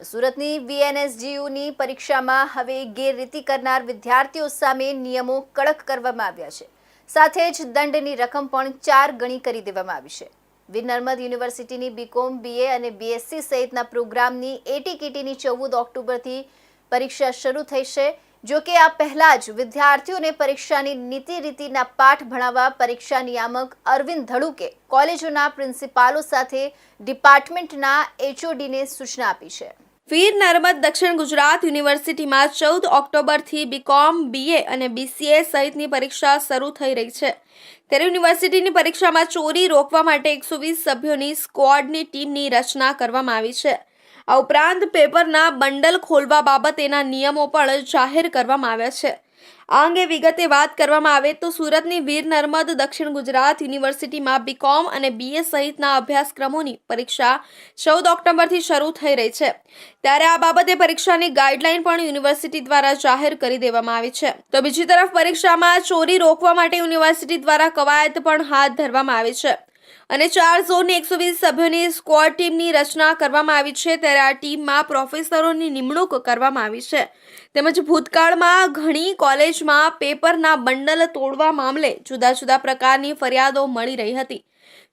સુરતની વીએનએસજીયુની પરીક્ષામાં હવે ગેરરીતિ કરનાર વિદ્યાર્થીઓ સામે નિયમો કડક કરવામાં આવ્યા છે. સાથે જ દંડની રકમ પણ ચાર ગણી કરી દેવામાં આવી છે. વીર નર્મદ યુનિવર્સિટીની બીકોમ બીએ અને બીએસસી સહિતના પ્રોગ્રામની એટીકીટીની ચૌદ ઓક્ટોબરથી પરીક્ષા શરૂ થઈ છે, જો કે આ પહેલા જ વિદ્યાર્થીઓને પરીક્ષાની નીતિ રીતિના પાઠ ભણાવવા પરીક્ષા નિયામક અરવિંદ ધડુકે કોલેજોના પ્રિન્સિપાલો સાથે ડિપાર્ટમેન્ટના એચઓડીને સૂચના આપી છે. વીર નર્મદ દક્ષિણ ગુજરાત યુનિવર્સિટીમાં ચૌદ ઓક્ટોબરથી બીકોમ, બીએ અને બીસીએ સહિતની પરીક્ષા શરૂ થઈ રહી છે. ત્યારે યુનિવર્સિટીની પરીક્ષામાં ચોરી રોકવા માટે એકસો વીસ સભ્યોની સ્ક્વોડની ટીમની રચના કરવામાં આવી છે. આ ઉપરાંત પેપરના બંડલ ખોલવા બાબતેના નિયમો પણ જાહેર કરવામાં આવ્યા છે. આ અંગે વિગતે વાત કરવામાં આવે તો સુરતની વીર નર્મદ દક્ષિણ ગુજરાત યુનિવર્સિટીમાં બીકોમ અને બીએ સહિતના અભ્યાસક્રમોની પરીક્ષા ચૌદ ઓક્ટોબરથી શરૂ થઈ રહી છે. ત્યારે આ બાબતે પરીક્ષાની ગાઈડલાઈન પણ યુનિવર્સિટી દ્વારા જાહેર કરી દેવામાં આવી છે. તો બીજી તરફ પરીક્ષામાં ચોરી રોકવા માટે યુનિવર્સિટી દ્વારા કવાયત પણ હાથ ધરવામાં આવી છે. અને ચાર ઝોનની એકસો વીસ સભ્યોની સ્ક્વોડ ટીમની રચના કરવામાં આવી છે. ત્યારે આ ટીમમાં પ્રોફેસરોની નિમણૂક કરવામાં આવી છે. તેમજ ભૂતકાળમાં ઘણી કોલેજમાં પેપરના બંડલ તોડવા મામલે જુદા જુદા પ્રકારની ફરિયાદો મળી રહી હતી.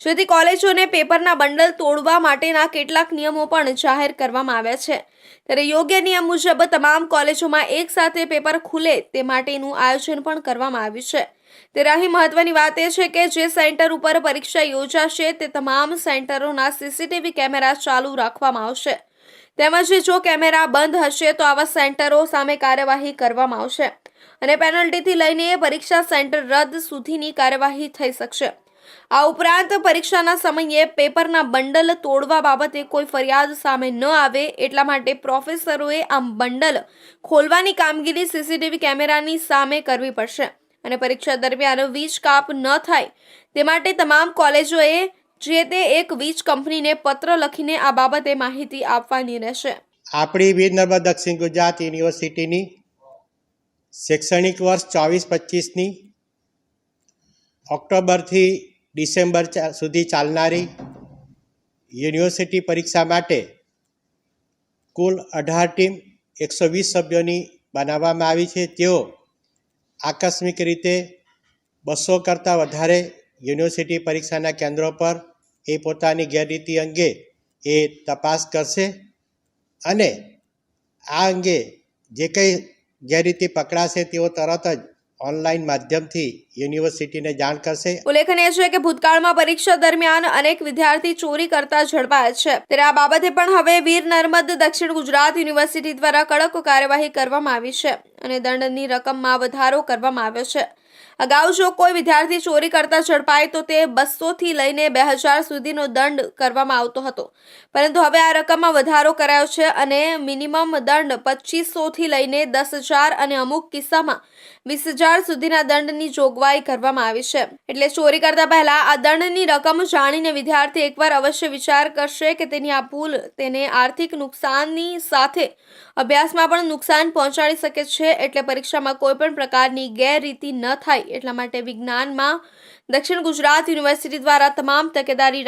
જેથી કોલેજોને પેપરના બંડલ તોડવા માટેના કેટલાક નિયમો પણ જાહેર કરવામાં આવ્યા છે. ત્યારે યોગ્ય નિયમ મુજબ તમામ કોલેજોમાં એક સાથે પેપર ખુલે તે માટેનું આયોજન પણ કરવામાં આવ્યું છે. ત્યારે રાહી મહત્વની વાત એ છે કે જે સેન્ટર ઉપર પરીક્ષા યોજાશે, તે તમામ સેન્ટરોના સીસીટીવી કેમેરા ચાલુ રાખવામાં આવશે. તેમજ જો કેમેરા બંધ હશે, તો આવા સેન્ટરો સામે કાર્યવાહી કરવામાં આવશે. અને પેનલ્ટીથી લઈને પરીક્ષા સેન્ટર રદ સુધીની કાર્યવાહી થઈ શકશે. આ ઉપરાંત પરીક્ષાના સમયે પેપરના બંડલ તોડવા બાબતે કોઈ ફરિયાદ સામે ન આવે એટલા માટે પ્રોફેસરોએ આમ બંડલ ખોલવાની કામગીરી સીસીટીવી કેમેરાની સામે કરવી પડશે. અને પરીક્ષા દરમિયાન વીજ કાપ ન થાય તે માટે તમામ કોલેજોએ જે તે એક વીજ કંપનીને પત્ર લખીને આ બાબતે માહિતી આપવાની રહેશે. આપણી વીર નર્મદ દક્ષિણ ગુજરાત યુનિવર્સિટીની શૈક્ષણિક વર્ષ ચોવીસ પચીસની ઓક્ટોબરથી ડિસેમ્બર સુધી ચાલનારી યુનિવર્સિટી પરીક્ષા માટે કુલ અઢાર ટીમ એકસો વીસ સભ્યોની બનાવવામાં આવી છે. તેઓ આકસ્મિક રીતે બસો કરતાં વધારે યુનિવર્સિટી પરીક્ષાના કેન્દ્રો પર એ પોતાની ગેરરીતિ અંગે એ તપાસ કરશે અને આ અંગે જે કંઈ ગેરરીતિ પકડાશે તેઓ તરત જ ઓનલાઈન માધ્યમથી યુનિવર્સિટીને જાણ કરશે. ઉલ્લેખનીય છે કે ભૂતકાળમાં પરીક્ષા દરમિયાન અનેક વિદ્યાર્થી ચોરી કરતા ઝડપાયા છે. ત્યારે આ બાબતે પણ હવે વીર નર્મદ દક્ષિણ ગુજરાત યુનિવર્સિટી દ્વારા કડક કાર્યવાહી કરવામાં આવી છે અને દંડની રકમમાં વધારો કરવામાં આવ્યો છે. અગાઉ જો કોઈ વિદ્યાર્થી ચોરી કરતા ઝડપાય તો તે બસોથી લઈને બે હજાર સુધીનો દંડ કરવામાં આવતો હતો. પરંતુ હવે આ રકમમાં વધારો કરાયો છે અને મિનિમમ દંડ પચીસોથી લઈને દસ હજાર અને અમુક કિસ્સામાં વીસ હજાર સુધીના દંડની જોગવાઈ કરવામાં આવી છે. એટલે ચોરી કરતા પહેલા આ દંડની રકમ જાણીને વિદ્યાર્થી એકવાર અવશ્ય વિચાર કરશે કે તેની આ ભૂલ તેને આર્થિક નુકસાનની સાથે અભ્યાસમાં પણ નુકસાન પહોંચાડી શકે છે. એટલે પરીક્ષામાં કોઈ પણ પ્રકારની ગેરરીતિ ન થાય. એટલા માટે વિજ્ઞાનમાં દક્ષિણ ગુજરાત યુનિવર્સિટી દ્વારા તમામ તકેદારી